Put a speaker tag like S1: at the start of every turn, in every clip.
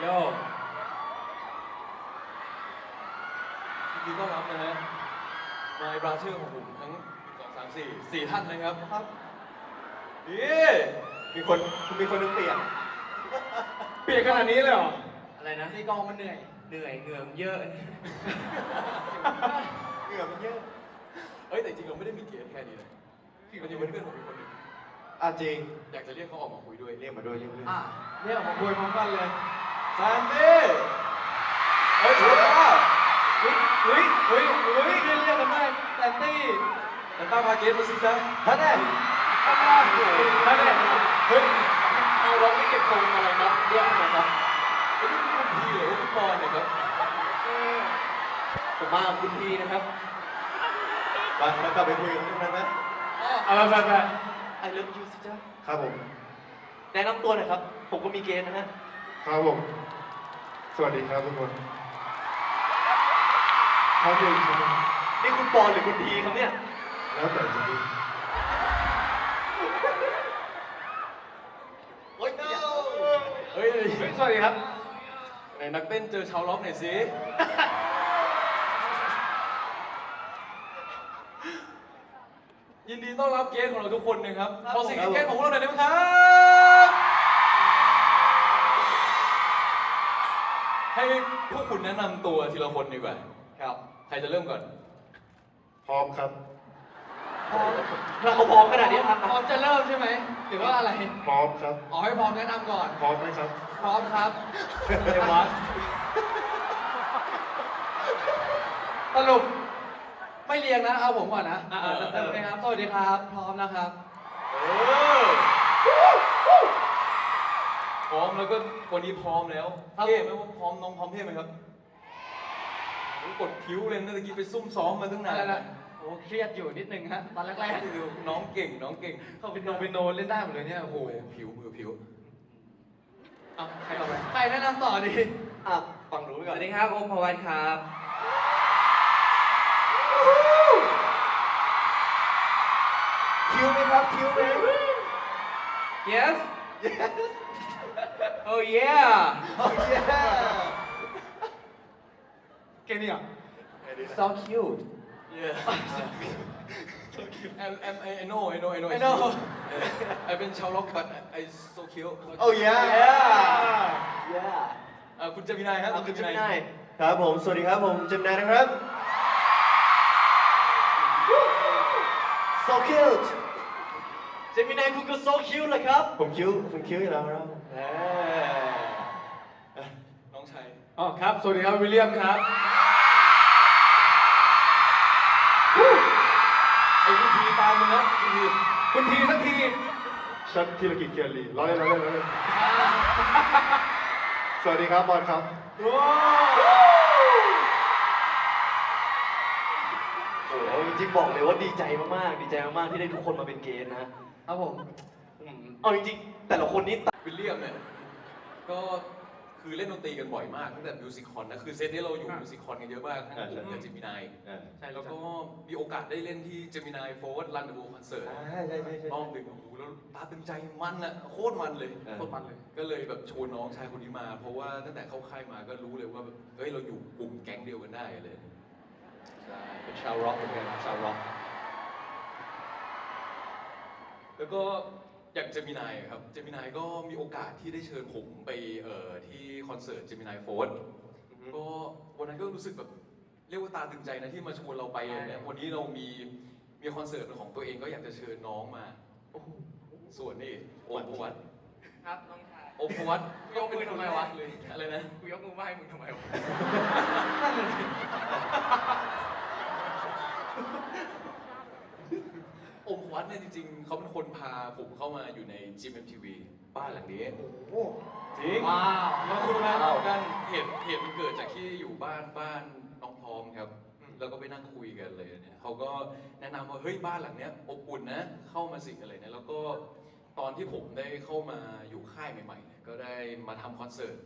S1: โย
S2: ยินดีต้อนรับนะฮะมาบราเชอร์ของผมทั้งสองสามสี่สี่ท่านนะครับครับนี่
S3: มีคนมีคนนึงเปลี่ยน
S1: เปลี่ยนขนาดนี้เลยเหรอ
S4: อะไรนะที่กองมันเหนื่อย เหนื่อยเหงื่อมันเยอะ
S3: เหงื่อมันเยอะ
S2: เอ้ยแต่จริงๆเราไม่ได้มีเกณฑ์แค่นี้นะมันยังเป็นเพื่อนผมอีกคนหนึ่ง
S3: อะจริง
S2: อยากจะเรียกเขาออกมาคุยด้วย
S3: เรียกมาด้วยเรียกมาด้วย
S4: อะ
S1: เนี่ยมาคุยพร้อมกันเลย
S2: ซนดี้เฮ้ยถือว่า
S1: เฮ้ยเฮ้ยเฮ้ยเฮ้ยเรียกเรียกกันได้แตนตี้
S2: แต่ต้าพาเกสมาสิจ๊ะ
S3: ท่านแน่
S1: ข้างล่างนั่นแหละ
S2: เฮ้ยเอาเราไม่เก็บทรงอะไรครับเรียกมาครับไอ้นี่คุณพีหรือว่าคุณปอนเนี่ยครับ
S4: ผมมาคุณพีนะครับ
S3: ไปแล้วกลับไปคุยกันเรื่องนั้นไหม
S1: เอาไปไปไป
S4: ไอเลิฟยูสิจ้า
S3: ครับผม
S4: แนะนำตัวหน่อยครับ ผมก็มีเกณฑ์นะฮะ
S3: ครับผม สวัสดีครับทุกคนครับผม
S4: นี่คุณปอนหรือคุณพีครับเนี่ย
S3: แล้วแต่จะดู
S4: โอ๊ยอย่า
S2: เฮ้ย
S1: เฮ้ยสวัสดีครับ
S2: ไหนนักเต้นเจอชาวล็อกหน่อยสิ ยินดีต้อนรับเกสของเราทุกคนนะครับขอเสียงให้เกสของพวกเราหน่อยได้ไหมครับ ให้พวกคุณแนะนำตัวทีละคนดีกว่า
S4: ครับ
S2: ใครจะเริ่มก่อน
S3: พร้อมครับ
S4: ถ้าเขาพร้อมขนาดนี้ครับ
S1: พร้อมจะเริ่มใช่ไหมหรือว่าอะไร
S3: พร้อมครับ
S1: อ๋อให้พร้อมแนะนำก่อน
S3: พร้อมไหมครับ
S1: พร้อมครับเดี๋ยววะสรุปไม่เรียงนะ เอาผมก่อนนะอ่า
S2: เออ
S1: เต็มๆครับสวัสดีครับ พร้อมนะครับ
S2: เออพ ร้อมแล้วก็วันนี้พร้อมแล้ว
S1: ครับ
S2: เท่ไหมว่าพร้อมน้องพร้อมเท่ไหมครับโอ้โหกดคิ้วเลยนะตะกี้ไปซุ่มซ้อมมาตั้งนา
S1: อะไร
S2: น
S1: นะโอ้เครียดอยู่นิดนึงฮะตอนแรก
S2: น้องเก่ง น้องเก่ง
S1: ๆเขาเป็นโนเป็นโนเล่นได้หมดเลยเนี่ยโอ้โห
S2: โอ้โหผิวมือผิว
S1: เอาใครต่อไปใครแนะนำต่อดี
S4: อะฟังรู้ไป
S5: ส
S4: ก่อน
S5: วัสดีครับโอมพวันครับ
S3: คิวไหมครับคิวไหม
S5: yes oh yeah
S3: โอเค
S1: เกนี่อะ
S5: so cute
S2: yeah I'm, I'm, I know I know I know
S1: I know
S2: I've been ชาวล็อก but I so cute
S3: โอ้ย
S4: yeah
S2: อะคุณเจมินายครับ
S4: เอาคุณ
S2: เจ
S4: จะ
S2: มิ
S4: ไม่
S2: นาย
S4: ได้ครับผม สวัสดีครับผมเจมนายนะครับ so cute เจมินายคุณก็ so cute เลยครับ
S3: ผมคิ้วผมคิ้วอยู่แล้วครับ
S4: เออ
S2: น้ องชาย
S1: อ๋อครับ สวัสดีครับ วิลเลียมครับ
S2: ไอ้คุณพีตามมึงนะคุณพี
S1: คุณทีสักที
S3: ชัดธีรกิจเกียรติลีร้อยเล่นร้อยเล่นร้อยเล่นสวัสดีครับบอลครับ
S4: โอ้โหจริงๆบอกเลยว่าดีใจมากๆ ดีใจมากๆ ที่ได้ทุกคนมาเป็นเกณฑ์นะ
S1: ครับผม
S4: อืมเอาจริงๆ แต่ละคนนี้
S2: วิลเลียมเนี่ยก็ คือเล่นดนตรีกันบ่อยมากตั้งแต่มิวสิคอนนะคือเซตนี้เราอยู่
S1: อะ
S2: มิวสิคอนกันเยอะมากทั้ง
S3: อะ
S2: ผม
S3: ใช่
S2: กับเจมินาย
S3: อ่า
S1: ใช่
S2: แล้วก็มีโอกาสได้เล่นที่เจมินายโฟร์รันเดอะบูคอนเสิร์ต
S3: ใช่ใช่ใช่ใช่
S2: รอบหนึ่งโอ้โหแล้วตาตึงใจมันอะโคตรมันเลย
S3: เออ
S1: โคตรมันเลย
S2: ก็เลยแบบชวนน้องชายคนนี้มา เพราะว่าตั้งแต่เข้าค่ายมาก็รู้เลยว่าแบบเฮ้ยเราอยู่กลุ่มแก๊งเดียวกันได้เลยใช่
S4: เป็นชาวร็อกเหมือนกันชาวร็อก
S2: แล้วก็อย่างเจมินายครับเจมินายก็มีโอกาสที่ได้เชิญผมไปเอ่อที่ คอนเสิร์ตเจมินายโฟร์ก็วันนั้นก็รู้สึกแบบเรียกว่าตาตึงใจนะที่มาชวนเราไปอย่างเนี้ยวันนี้เรามีมีคอนเสิร์ตเป็นของตัวเองก็อยากจะเชิญน้องมาส่วนนี่โอมพวัต
S5: ครับน้องชาย
S2: โอมพวัต
S5: ยกมือทำไมวะ
S2: เลยอะไรนะ
S5: กูยกมือไหว้มึงทำไมวะ
S2: โอมพวัตเนี่ยจริงๆเขาเป็นคนพาผมเข้ามาอยู่ใน GMMTV บ้านหลังนี้จริง
S1: ว้าวขอบคุณครับ
S2: กันเหตุเหตุมันเกิดจากที่อยู่บ้านบ้านน้องพร้อมครับ แล้วก็ไปนั่งคุยกันเลยเนี่ยเขาก็แนะนำว่าเฮ้ยบ้านหลังเนี้ยอบอุ่นนะเข้ามาสิอะไรเนี่ยแล้วก็ตอนที่ผมได้เข้ามาอยู่ค่ายใหม่ๆเนี่ยก็ได้มาทำคอนเสิร์ต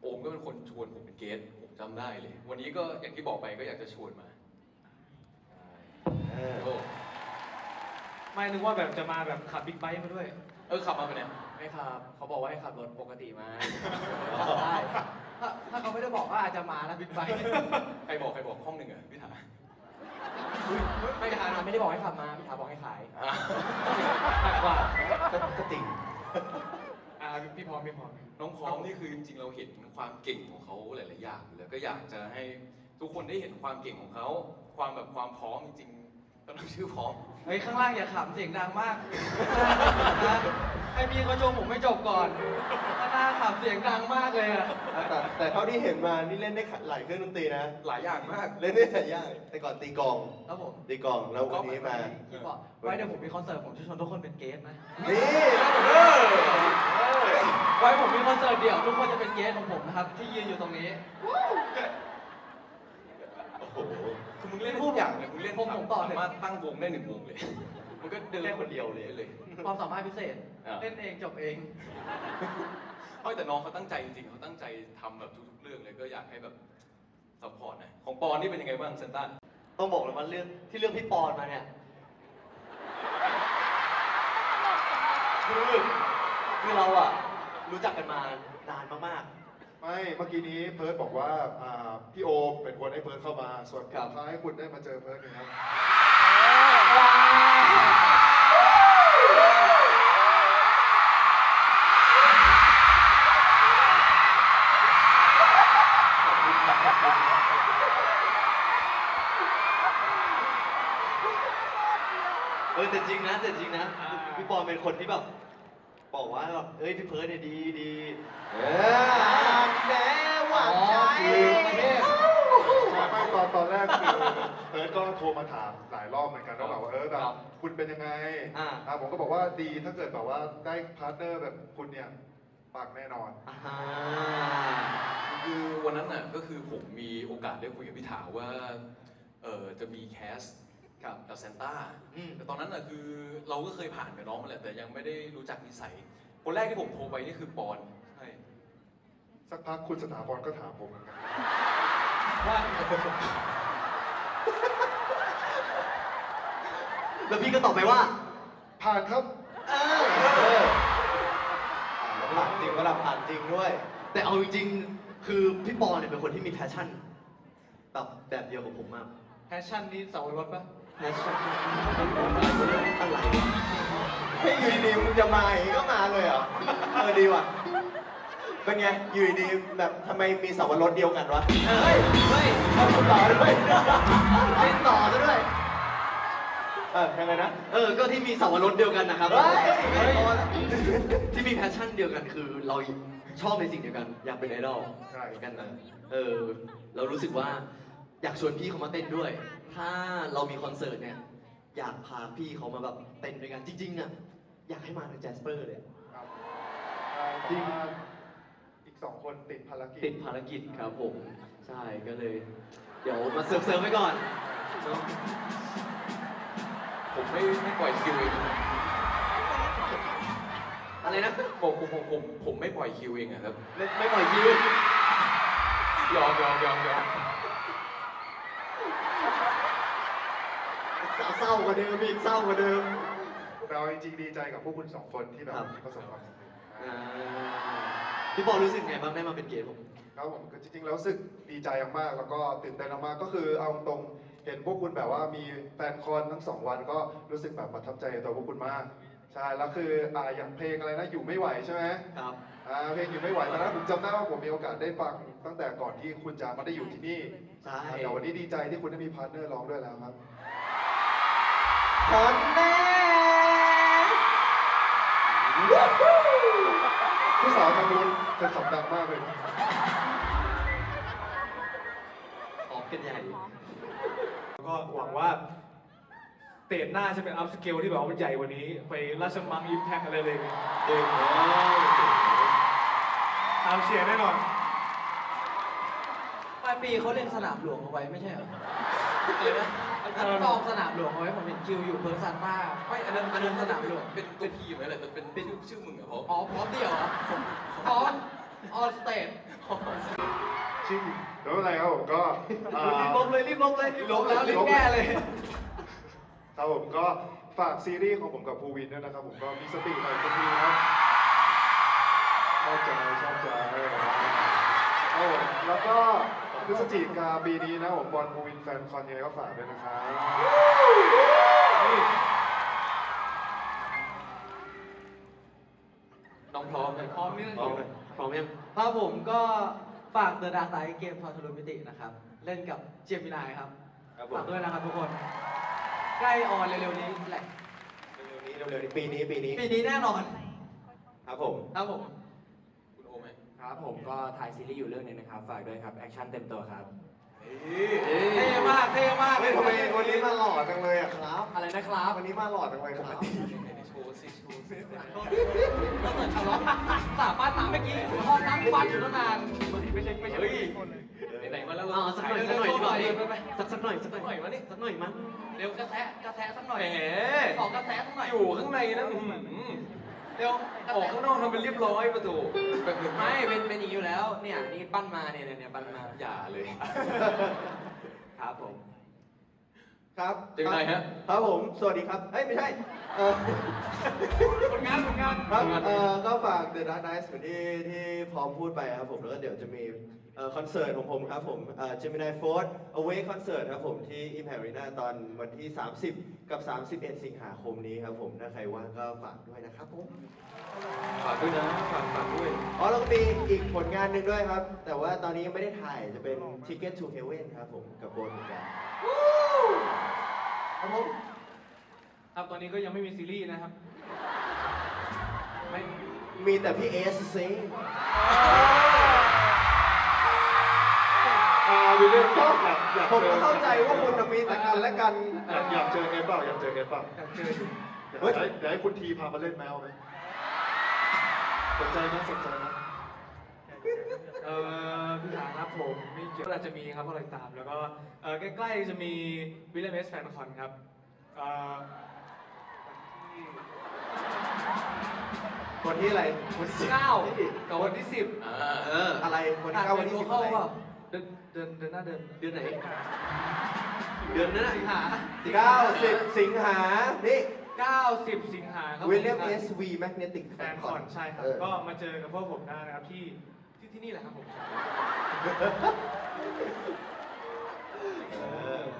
S2: โอมก็เป็นคนชวนผมเป็นเกสผมจำได้เลย วันนี้ก็อย่างที่บอกไปก็อยากจะชวนมา
S3: เออ
S2: โอ้
S1: ไม่นึกว่าแบบจะมาแบบขับบิ๊กไบค์มาด้วย
S2: เออขับมาปะเนี่ย
S5: ไม่ครับ เขาบอกว่าให้ขับรถปกติมา
S4: ได้
S1: จะมาแล้วบิ๊กไบค์
S2: ใครบอกใครบอกห้องหนึ่งอะพี่ถา
S1: ไม่ถามไม่ได้บอกให้ขับมาพี่ถามบอกให้ขาย
S2: อะ
S1: หนักกว่า
S4: ก็จริง
S1: อ่าพี่พร้อมพี่พร้อม
S2: น้องพร้อมนี่คือจริงๆเราเห็นความเก่งของเขาหลายๆอย่างอยู่แล้วก็อยากจะให้ทุกคนได้เห็นความเก่งของเขา ความแบบความพร้อมจริงๆ ก็ต้องชื่อพร้อม
S1: เฮ้ยข้างล่างอย่าขำเสียงดังมากนะให้พี่เขาชมผมไม่จบก่อนข้างล่างขำเสียงดังมากเลยอะ
S3: แต่แต่เท่าที่เห็นมานี่เล่นได้หลายเครื่องดนตรีนะ
S2: หลายอย่างมาก
S3: เล่นได้หลายอย่าง แต่ก่อนตีกลอง
S1: ครับผม
S3: ตีกลองแล้ววันนี้มา
S1: พี่บอกไว้เดี๋ยวผมมีคอนเสิร์ตผมจะชวนทุกคนเป็นเกสต์นะ
S3: นี่
S1: ไว้ผมมีคอนเสิร์ตเดี่ยวทุกคนจะเป็นเกสต์ของผมนะครับ ที่ยืนอยู่ตรงนี้
S2: โอ้โห คือมึงเล่นทุกอย่างเลยมึงเล่น
S1: ผมผมต่อเลย
S2: สามารถตั้งวงได้หนึ่งวงเลยมันก็เดิน
S4: แค่คนเดียวเลย
S2: เลย
S1: ความสามารถพิเศษ
S2: อะ
S1: เล่นเองจบเอง
S2: เฮ้ยแต่น้องเขาตั้งใจจริงๆเขาตั้งใจทำแบบทุกๆเรื่องเลยก็อยากให้แบบซัพพอร์ตนะของปอนนี่เป็นยังไงบ้างเซนต้า
S4: ต้องบอกเลยว่าเรื่องที่เรื่องพี่ปอนมาเนี่ยคือคือเราอะรู้จักกันมานานมาก
S3: ไม่เมื่อกี้นี้เพิร์ดบอกว่าอ่าพี่โอมเป็นคนให้เพิร์ดเข้ามา ส่วน
S4: ครับ
S3: ท้ายให้คุณได้มาเจอเพิร์ดนะครับ
S4: ๆเมา
S3: ถามหลายรอบเหมือนกันว่าแบบว่าเออแบบคุณเป็นยังไง
S4: อ่า
S3: อ่าผมก็บอกว่าดีถ้าเกิดแบบว่าได้พาร์ทเนอร์แบบคุณเนี่ยปังแน่นอน
S4: อ่า
S2: คือวันนั้นน่ะก็คือผมมีโอกาสได้คุยกับพี่ถาว่าเออจะมีแคสกับกับเซนต้า
S4: อืม
S2: แต่ตอนนั้นน่ะคือเราก็เคยผ่านกับน้องมาแหละแต่ยังไม่ได้รู้จักนิสัยคนแรกที่ผมโทรไปนี่คือปอนใช่
S3: สักพักคุณสถาพรก็ถามผมเหมือนกัน
S1: ว่า
S4: แล้วพี่ก็ตอบไปว่า
S3: ผ่านครับ
S4: เออ
S3: เออ
S4: ผ่านจริงเวลาผ่านจริงด้วย แต่เอาจริงๆ คือพี่ปอนเนี่ยเป็นคนที่มีแพชชั่นแบบแบบเดียวกับผมมาก
S1: แพชชั่นนี้เสาวรสปะ
S4: แพชชั่นอะไรวะ
S3: ให้อยู่ดีๆมึงจะมาอย่างนี้ก็มาเลยเหรอเออดีว่ะเป็นไงอยู่ดีๆแบบทำไมมีสับปะรดเดียวกันวะ
S4: เฮ้ยเฮ้ย
S3: เอาคุณต่อด้วย
S4: เล่นต่อซะด้วย
S3: เออยังไงนะ
S4: เออ ก็ที่มีสาวรสเดียวกันนะครับ
S3: เฮ้ยเฮ้ย พอแล้ว
S4: ที่มีแพชชั่นเดียวกันคือเราชอบในสิ่งเดียวกัน อยากเป็นไอดอล
S3: ใช่
S4: เหมือนกันนะ เออ เรารู้สึกว่าอยากชวนพี่เขามาเต้นด้วย ถ้าเรามีคอนเสิร์ตเนี่ย อยากพาพี่เขามาแบบเต้นด้วยกัน จริงๆอะ อยากให้มาทางแจสเปอร์เลย
S3: ครับใช่แต่ว่าอีกสองคนติดภารกิจ
S4: ติดภารกิจครับผม ใช่ ก็เลย เดี๋ยวมาเสิร์ฟเสิร์ฟไว้ก่อนเนอะ
S2: ผมไม่ไม่ปล่อยคิวเอง
S4: อะไรนะ
S2: ผมผมผมผมผมไม่ปล่อยคิวเองอะครับ
S4: ไม่ไม่ปล่อยคิวย
S2: อมยอมยอมยอม
S4: เศร้ากว่าเดิมอีกเศร้ากว่าเดิม
S3: เราจริงๆดีใจกับพวกคุณสองคนที่แบบ
S4: ครับ
S3: ประสบความสำเร็จ
S4: อ่าพี่ปอรู้สึกไงบ้างได้มาเป็นเกสผม
S3: ครับผมก็จริงๆแล้วรู้สึกดีใจมากๆแล้วก็ตื่นเต้นมากๆก็คือเอาตรงเห็นพวกคุณแบบว่ามีแฟนคอนทั้งสองวันก็รู้สึกแบบประทับใจในตัวพวกคุณมากใช่แล้วคืออ่าอย่างเพลงอะไรนะอยู่ไม่ไหวใช่ไหม
S4: ครับ
S3: อ่าเพลงอยู่ไม่ไหวตอนนั้นผมจำได้ว่าผมมีโอกาสได้ฟังตั้งแต่ก่อนที่คุณจะมาได้อยู่ที่นี่
S4: ใช่
S3: แต่วันนี้ดีใจที่คุณได้มีพาร์ทเนอร์ร้องด้วยแล้วครับ
S4: คอนแม่
S3: ผู้สาวทางนู้นเธอขับดังมากเลย
S4: กกันใหญ่
S6: ก็หวังว่าเตจหน้าจะเป็นอัพสเกลที่แบบว่ามันใหญ่กว่านี้ ไปราชมังอิมแพคอะไรเลยเองตามเชียร์แน่นอน
S1: ปลายปีเขาเล่นสนามหลวงเอาไว้ไม่ใช่เหรออะไรนะอันจองสนามหลวงเอาไว้ผมเห็นคิวอยู่เพิร์ซันต้า
S2: ไม่อันนั้น
S1: อันนั้นสนามหลวง
S2: เป็นตัวทีมอะไรแต่เป็นเป็นชื่อมึงอะเพราะ
S1: อ๋อพร้อมเดี่ยวเหรอพร้อมออสเตท
S3: ชื่อเดี๋ยวอะไรครับผมก็อ่า
S4: รีบลบเลยรีบลบเลย
S1: ลบแล้วรีบแก้เลย
S3: ครับผมก็ฝากซีรีส์ของผมกับภูวินด้วยนะครับ ผมก็มีสติหน่อยทุกทีครับชอบใจชอบใจครับผมแล้วก็พฤศจิกาปีนี้นะผมบอลบูวินแฟนคอนยังไงก็ฝากด้วยนะครับ
S2: น้องพร้อมไหม
S6: พร้อมนี่
S7: พร้อมไหมพร้อมยัง
S1: ครับผมก็ ฝากเดอะดาร์ไซเกมทอทะลุมิตินะครับ เล่นกับเจมินายครับ
S7: ครับผม
S1: ฝากด้วยนะครับทุกคน ใกล้ออนเร็วๆนี้แหละ
S7: เร็วๆนี้เร็วๆนี้ปีนี้ปีนี้
S1: ปีนี้แน่นอน
S7: ครับผม
S1: ครับผม
S2: คุณโอไหม
S5: ครับผมก็ถ่ายซีรีส์อยู่เรื่องหนึงนะครับ ฝากด้วยครับ แอคชั่นเต็มตัวครับ
S1: เท่มากเท่มาก
S3: เฮ้ยทำไมวันนี้มาหล่อจังเลยอะครับ
S5: อะไรนะครับ
S3: วันนี้มาหล่อจังเลยครับ
S2: โชว์สิโชว์สิ
S1: ก็เหมือนทะเลาะสาบานมาเมื่อกี้ห้องนั่งฟันอยู่ตั้งนาน
S2: ไม่ใช่ไม่ใช่เฮ้ยไหนๆมาแล้ว
S7: เอาสักหน่อยสักหน่อยดีกว่าดิสักสักหน่อยสักหน่อย
S2: หน่อยมานี่
S7: สักหน่อยมั้ง
S1: เร็วกระแทะกระแทะสักหน่อย
S2: แหม
S1: ออกกระแทะสักหน่อย
S2: อยู่ข้างในนะ อื้อหือ
S1: เร็วกระ
S2: ออก
S1: แทะ
S2: ข้างนอกทำเป็นเรียบร้อยประตูแบบหนึ่ง
S5: ไม่เป็นเป็นอย่างนี้อยู่แล้ว เนี่ยนี่ปั้นมาเนี่ยเนี่ยเนี่ยปั้นมา
S2: อย่าเลย
S5: ครับผม
S7: ครับ
S2: เจมินายฮะ
S7: ครับผม สวัสดีครับ เอ้ย ไม่ใช่เอ่อ
S6: ผลงานผลงาน
S7: ครับเอ่อก็ฝาก The Dark Knights เหมือนที่ที่พร้อมพูดไปครับผมแล้วก็เดี๋ยวจะมีเอ่อคอนเสิร์ตของผมครับผมเอ่อ Gemini Force Away Concert ครับผมที่ Impact Arena ตอนวันที่ 30 กับ 31 สิงหาคมนี้ครับผมถ้าใครว่างก็ฝากด้วยนะครับผม
S2: ฝากด้วยนะฝากฝากด้วย
S7: อ๋อแล้วก็มีอีกผลงานหนึ่งด้วยครับ แต่ว่าตอนนี้ยังไม่ได้ถ่ายจะเป็น Ticket to Heaven ครับผมกับโบนเหมือนกัน ครับผม
S6: ครับตอนนี้ก็ยังไม่มีซีรีส์นะครับ ไม่
S7: มีแต่พี่เอสซิง
S3: อ่าวิลเลียมก็อยากอยาก
S7: ผม
S3: เจ
S7: ก็
S3: อ
S7: เข้าใจว่าคุณน่ะมีแต่กันและกัน
S3: อยากอยากเจอเอฟเปล่าอยากเจอเอฟเปล่า
S6: อยากเจออยู่
S3: เดี๋ยวให้เดี๋ยวให้คุณทีพามาเล่นแมวไหมสนใจไหมสนใจไหม
S6: เอ่อพี่ถาครับ ผมไม่เกี่ยวก็อาจจะมีครับก็รอติดตาม แล้วก็เอ่อใกล้ๆจะมีวิลเลมเอสแฟนคอนครับเอ่อวันที่
S7: วันที่อะไรวัน
S6: เก้ากับวันที่สิบ
S2: อ่า
S7: เอออะไรวันที่เก้าวันที่สิบอะไร
S6: เดือนเดือนเดือนหน้าเดือน
S7: เดือนไหนเดือนนั้น
S6: สิงหา
S7: เก้าสิบสิงหานี่
S6: เก้าสิบสิงหาครับ
S7: วิลเลียมเอสวีแมกเนติก
S6: แฟนคอนใช่ครับ ก็มาเจอกับพวกผมได้นะครับที่ ที่ที่นี่แหละครับผม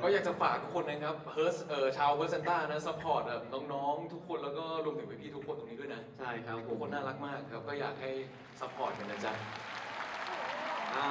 S2: ก็อยากจะฝากทุกคนนะครับเฮิร์สเอ่อชาวเฮิร์สเซนต้านะซัพพอร์ตแบบน้องๆ ทุกคนแล้วก็รวมถึงพี่ๆทุกคนตรงนี้ด้วยนะ
S7: ใช่ครับผ
S2: ทุก
S7: ม
S2: คนน่ารักมากครับก็อยากให้ซัพพอร์ตกันนะจ๊ะ
S7: อ่า